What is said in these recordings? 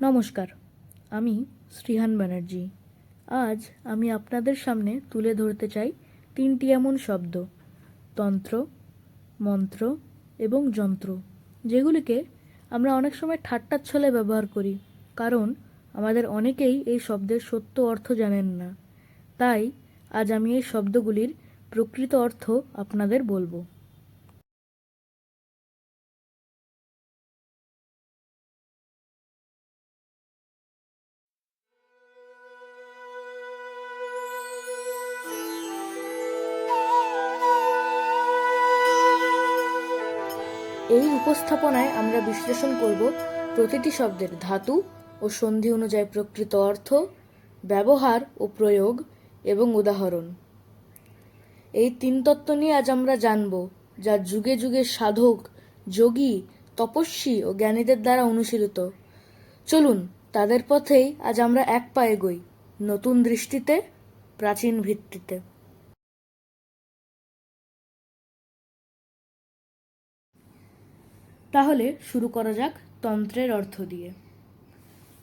নমস্কার, আমি শ্রীহান ব্যানার্জি। আজ আমি আপনাদের সামনে তুলে ধরতে চাই তিনটি এমন শব্দ, তন্ত্র, মন্ত্র এবং যন্ত্র, যেগুলিকে আমরা অনেক সময় ঠাট্টার ছলে ব্যবহার করি, কারণ আমাদের অনেকেই এই শব্দের সত্য অর্থ জানেন না। তাই আজ আমি এই শব্দগুলির প্রকৃত অর্থ আপনাদের বলব। এই উপস্থাপনায় আমরা বিশ্লেষণ করব প্রতিটি শব্দের ধাতু ও সন্ধি অনুযায়ী প্রকৃত অর্থ, ব্যবহার ও প্রয়োগ এবং উদাহরণ। এই তিন তত্ত্ব নিয়ে আজ আমরা জানব, যা যুগে যুগে সাধক, যোগী, তপস্বী ও জ্ঞানীদের দ্বারা অনুশীলিত। চলুন, তাদের পথেই আজ আমরা এক পায়ে গই নতুন দৃষ্টিতে, প্রাচীন ভিত্তিতে। তাহলে শুরু করা যাক তন্ত্রের অর্থ দিয়ে।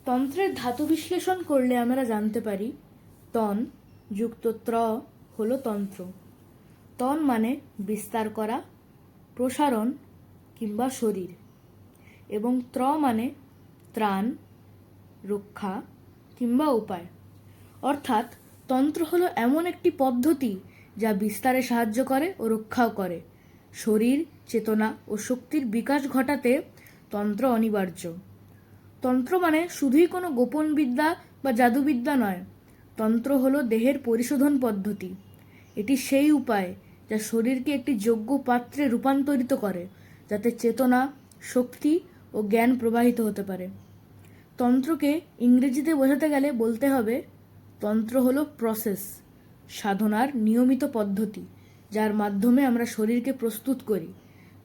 তন্ত্রের ধাতু বিশ্লেষণ করলে আমরা জানতে পারি, তন যুক্ত ত্র হলো তন্ত্র। তন মানে বিস্তার করা, প্রসারণ কিংবা শরীর। এবং ত্র মানে ত্রাণ, রক্ষা কিংবা উপায়। অর্থাৎ তন্ত্র হলো এমন একটি পদ্ধতি যা বিস্তারে সাহায্য করে ও রক্ষাও করে। শরীর চেতনা ও শক্তির বিকাশ ঘটাতে তন্ত্র অনিবার্য। তন্ত্র মানে শুধুই কোনো গোপন বিদ্যা বা জাদুবিদ্যা নয়, তন্ত্র হলো দেহের পরিশোধন পদ্ধতি। এটি সেই উপায় যা শরীরকে একটি যোগ্য পাত্রে রূপান্তরিত করে, যাতে চেতনা, শক্তি ও জ্ঞান প্রবাহিত হতে পারে। তন্ত্রকে ইংরেজিতে বোঝাতে গেলে বলতে হবে, তন্ত্র হলো প্রসেস সাধনার নিয়মিত পদ্ধতি, যার মাধ্যমে আমরা শরীরকে প্রস্তুত করি।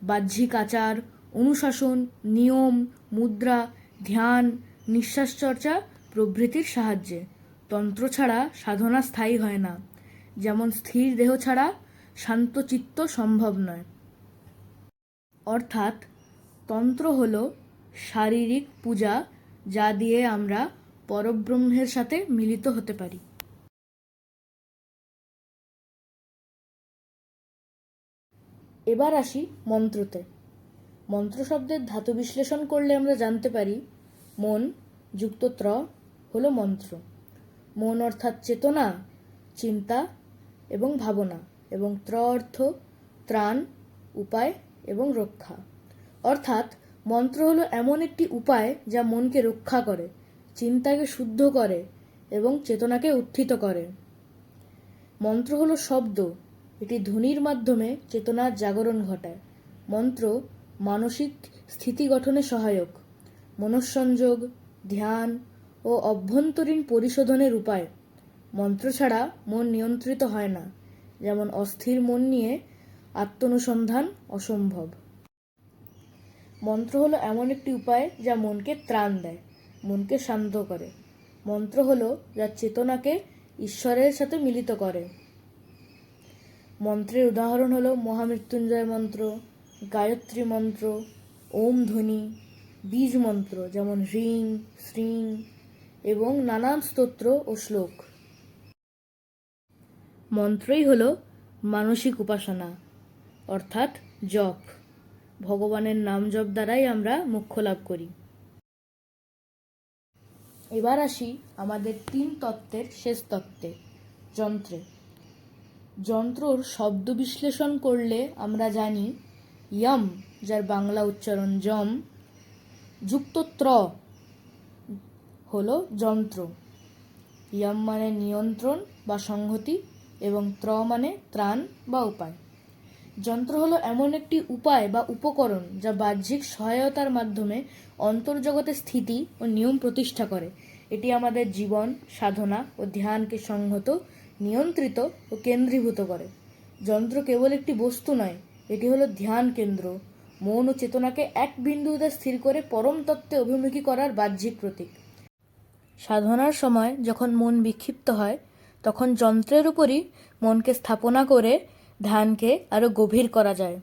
বাহ্যিক আচার, অনুশাসন, নিয়ম, মুদ্রা, ধ্যান নিঃশ্বাস চর্চা প্রভৃতির সাহায্যে। তন্ত্র ছাড়া সাধনা স্থায়ী হয় না। যেমন স্থির দেহ ছাড়া শান্ত চিত্ত সম্ভব নয়। অর্থাৎ তন্ত্র হল শারীরিক পূজা, যা দিয়ে আমরা পরব্রহ্মের সাথে মিলিত হতে পারি। এবার আসি মন্ত্রতে। মন্ত্র শব্দের ধাতু বিশ্লেষণ করলে আমরা জানতে পারি, মন যুক্ত ত্র হলো মন্ত্র। মন অর্থাৎ চেতনা, চিন্তা এবং ভাবনা এবং ত্র অর্থ ত্রাণ, উপায় এবং রক্ষা। অর্থাৎ মন্ত্র হলো এমন একটি উপায় যা মনকে রক্ষা করে, চিন্তাকে শুদ্ধ করে এবং চেতনাকে উত্থিত করে। মন্ত্র হলো শব্দ এটি ধ্বনির মাধ্যমে চেতনার জাগরণ ঘটায়। মন্ত্র মানসিক স্থিতি গঠনে সহায়ক। মনঃসংযোগ, ধ্যান ও অভ্যন্তরীণ পরিশোধনের উপায়। মন্ত্র ছাড়া মন নিয়ন্ত্রিত হয় না, যেমন অস্থির মন নিয়ে আত্মনুসন্ধান অসম্ভব। মন্ত্র হলো এমন একটি উপায় যা মনকে ত্রাণ দেয়, মনকে শান্ত করে। মন্ত্র হলো যা চেতনাকে ঈশ্বরের সাথে মিলিত করে। মন্ত্রের উদাহরণ হলো মহামৃত্যুঞ্জয় মন্ত্র, গায়ত্রী মন্ত্র, ওম ধ্বনি, বীজ মন্ত্র যেমন হ্রিং শ্রিং এবং নানান স্তোত্র ও শ্লোক। মন্ত্রই হলো মানসিক উপাসনা, অর্থাৎ জপ। ভগবানের নাম জপ দ্বারাই আমরা মুখ্য লাভ করি। এবার আসি আমাদের তিন তত্ত্বের শেষ তত্ত্বে, যন্ত্রে। যন্ত্রর শব্দ বিশ্লেষণ করলে আমরা জানি, ইয়ম যার বাংলা উচ্চারণ যম যুক্ত ত্র হলো যন্ত্র। ইয়ম মানে নিয়ন্ত্রণ বা সংহতি এবং ত্র মানে ত্রাণ বা উপায়। যন্ত্র হলো এমন একটি উপায় বা উপকরণ যা বাহ্যিক সহায়তার মাধ্যমে অন্তর্জগতের স্থিতি ও নিয়ম প্রতিষ্ঠা করে। এটি আমাদের জীবন, সাধনা ও ধ্যানকে সংহত নিয়ন্ত্রিত ও কেন্দ্রীভূত করে। যন্ত্র কেবল একটি বস্তু নয়, এটি হলো ধ্যান কেন্দ্র। মন ও চেতনাকে এক বিন্দুতে স্থির করে পরম তত্ত্বে অভিমুখী করার বাহ্যিক প্রতীক। সাধনার সময় যখন মন বিক্ষিপ্ত হয়, তখন যন্ত্রের উপরই মনকে স্থাপনা করে ধ্যানকে আরও গভীর করা যায়।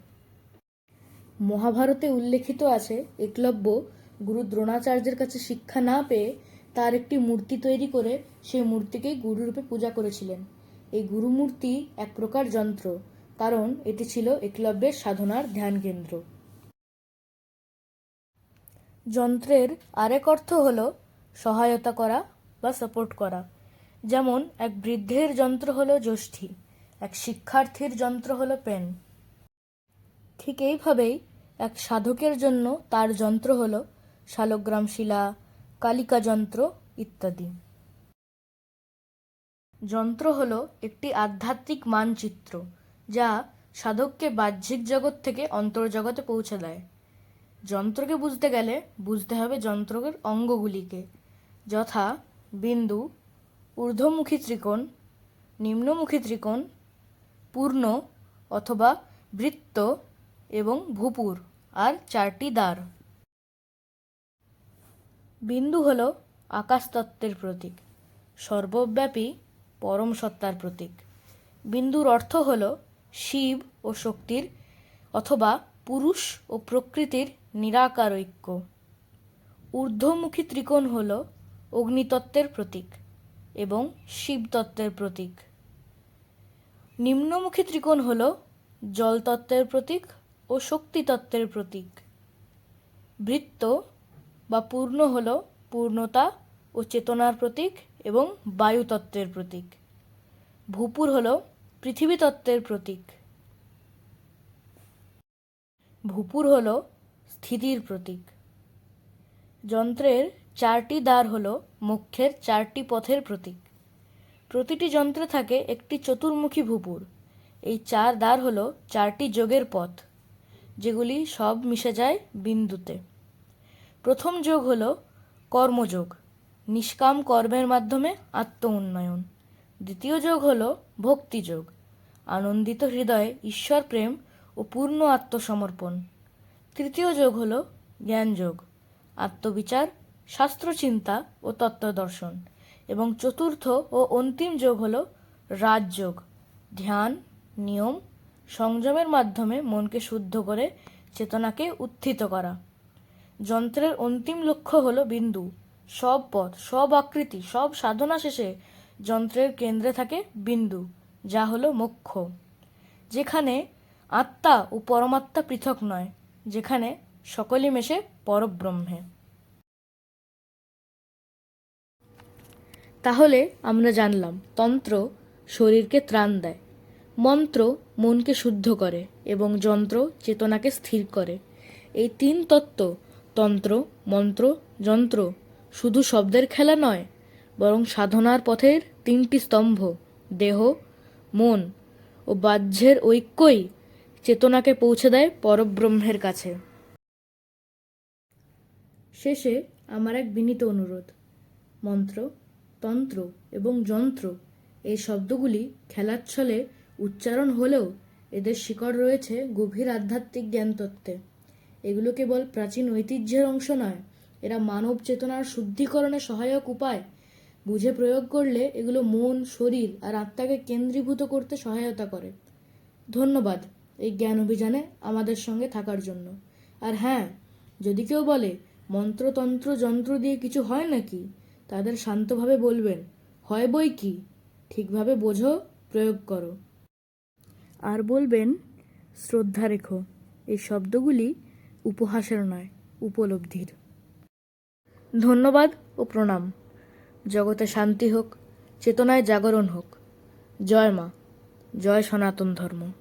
মহাভারতে উল্লেখিত আছে, একলব্য গুরু দ্রোণাচার্যের কাছে শিক্ষা না পেয়ে তার একটি মূর্তি তৈরি করে সেই মূর্তিকেই গুরুরূপে পূজা করেছিলেন। এই গুরুমূর্তি এক প্রকার যন্ত্র, কারণ এটি ছিল একলব্যের সাধনার ধ্যান কেন্দ্র। যন্ত্রের আরেক অর্থ হল সহায়তা করা বা সাপোর্ট করা। যেমন, এক বৃদ্ধের যন্ত্র হলো যষ্ঠী, এক শিক্ষার্থীর যন্ত্র হলো পেন ঠিক এইভাবেই এক সাধকের জন্য তার যন্ত্র হল শালগ্রাম শিলা কালিকা যন্ত্র ইত্যাদি। যন্ত্র হল একটি আধ্যাত্মিক মানচিত্র যা সাধককে বাহ্যিক জগৎ থেকে অন্তর্জগতে পৌঁছে দেয়। যন্ত্রকে বুঝতে গেলে বুঝতে হবে যন্ত্রের অঙ্গগুলিকে, যথা বিন্দু, ঊর্ধ্বমুখী ত্রিকোণ, নিম্নমুখী ত্রিকোণ, পূর্ণ অথবা বৃত্ত এবং ভূপুর, আর চারটি দ্বার। বিন্দু হল আকাশতত্ত্বের প্রতীক, সর্বব্যাপী পরম সত্তার প্রতীক। বিন্দুর অর্থ হল শিব ও শক্তির অথবা পুরুষ ও প্রকৃতির নিরাকার ঐক্য। ঊর্ধ্বমুখী ত্রিকোণ হল অগ্নিতত্ত্বের প্রতীক এবং শিবতত্ত্বের প্রতীক। নিম্নমুখী ত্রিকোণ হল জলতত্ত্বের প্রতীক ও শক্তিতত্ত্বের প্রতীক। বৃত্ত বা পূর্ণ হল পূর্ণতা ও চেতনার প্রতীক এবং বায়ুতত্ত্বের প্রতীক। ভূপুর হল পৃথিবীতত্ত্বের প্রতীক। ভূপুর হল স্থিতির প্রতীক। যন্ত্রের চারটি দ্বার হল মুখ্যের চারটি পথের প্রতীক। প্রতিটি যন্ত্রে থাকে একটি চতুর্মুখী ভূপুর। এই চার দ্বার হল চারটি যোগের পথ, যেগুলি সব মিশে যায় বিন্দুতে। প্রথম যোগ হল কর্মযোগ, নিষ্কাম কর্মের মাধ্যমে আত্ম উন্নয়ন দ্বিতীয় যোগ হল ভক্তিযোগ, আনন্দিত হৃদয়ে ঈশ্বর প্রেম ও পূর্ণ আত্মসমর্পণ। তৃতীয় যোগ হল জ্ঞানযোগ, আত্মবিচার, শাস্ত্রচিন্তা ও তত্ত্বদর্শন। এবং চতুর্থ ও অন্তিম যোগ হল রাজযোগ, ধ্যান, নিয়ম, সংযমের মাধ্যমে মনকে শুদ্ধ করে চেতনাকে উত্থিত করা। যন্ত্রের অন্তিম লক্ষ্য হল বিন্দু। সব পথ, সব আকৃতি, সব সাধনা শেষে যন্ত্রের কেন্দ্রে থাকে বিন্দু, যা হলো মোক্ষ। যেখানে আত্মা ও পরমাত্মা পৃথক নয়, যেখানে সকলে মেশে পরব্রহ্মে। তাহলে আমরা জানলাম, তন্ত্র শরীরকে ত্রাণ দেয়। মন্ত্র মনকে শুদ্ধ করে এবং যন্ত্র চেতনাকে স্থির করে। এই তিন তত্ত্ব তন্ত্র, মন্ত্র, যন্ত্র শুধু শব্দের খেলা নয়, বরং সাধনার পথের তিনটি স্তম্ভ, দেহ, মন ও বাহ্যের ঐক্যই চেতনাকে পৌঁছে দেয় পরব্রহ্মের কাছে। শেষে আমার এক বিনীত অনুরোধ। মন্ত্র, তন্ত্র এবং যন্ত্র এই শব্দগুলি খেলার ছলে উচ্চারণ হলেও এদের শিকড় রয়েছে গভীর আধ্যাত্মিক জ্ঞানতত্ত্বে। এগুলো কেবল প্রাচীন ঐতিহ্যের অংশ নয়। এরা মানব চেতনার শুদ্ধিকরণে সহায়ক উপায়। বুঝে প্রয়োগ করলে এগুলো মন, শরীর আর আত্মাকে কেন্দ্রীভূত করতে সহায়তা করে। ধন্যবাদ এই জ্ঞান অভিযানে আমাদের সঙ্গে থাকার জন্য। আর হ্যাঁ যদি কেউ বলে মন্ত্রতন্ত্র যন্ত্র দিয়ে কিছু হয় নাকি? তাদের শান্তভাবে বলবেন, হয় বই কি? ঠিকভাবে বোঝো, প্রয়োগ করো। আর বলবেন, শ্রদ্ধা রেখো। এই শব্দগুলি উপহাসের নয়, উপলব্ধির। ধন্যবাদ ও প্রণাম। জগতে শান্তি হোক, চেতনায় জাগরণ হোক। জয় মা, জয় সনাতন ধর্ম।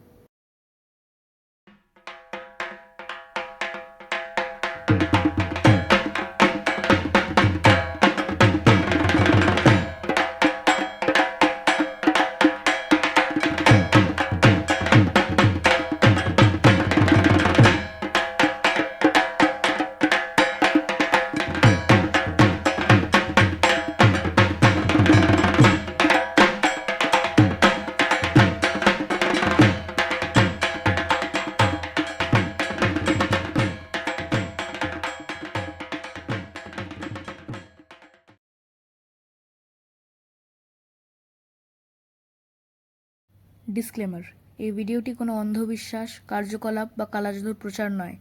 ডিসক্লেমার এই ভিডিওটি কোনো অন্ধবিশ্বাস, কার্যকলাপ বা কালাজাদুর প্রচার নয়।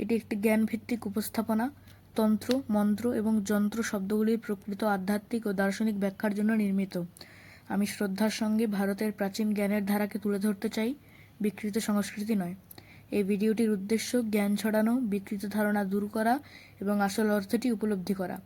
এটি একটি জ্ঞানভিত্তিক উপস্থাপনা, তন্ত্র, মন্ত্র এবং যন্ত্র শব্দগুলির প্রকৃত আধ্যাত্মিক ও দার্শনিক ব্যাখ্যার জন্য নির্মিত। আমি শ্রদ্ধার সঙ্গে ভারতের প্রাচীন জ্ঞানের ধারাকে তুলে ধরতে চাই, বিকৃত সংস্কৃতি নয়। এই ভিডিওটির উদ্দেশ্য জ্ঞান ছড়ানো, বিকৃত ধারণা দূর করা এবং আসল অর্থটি উপলব্ধি করা।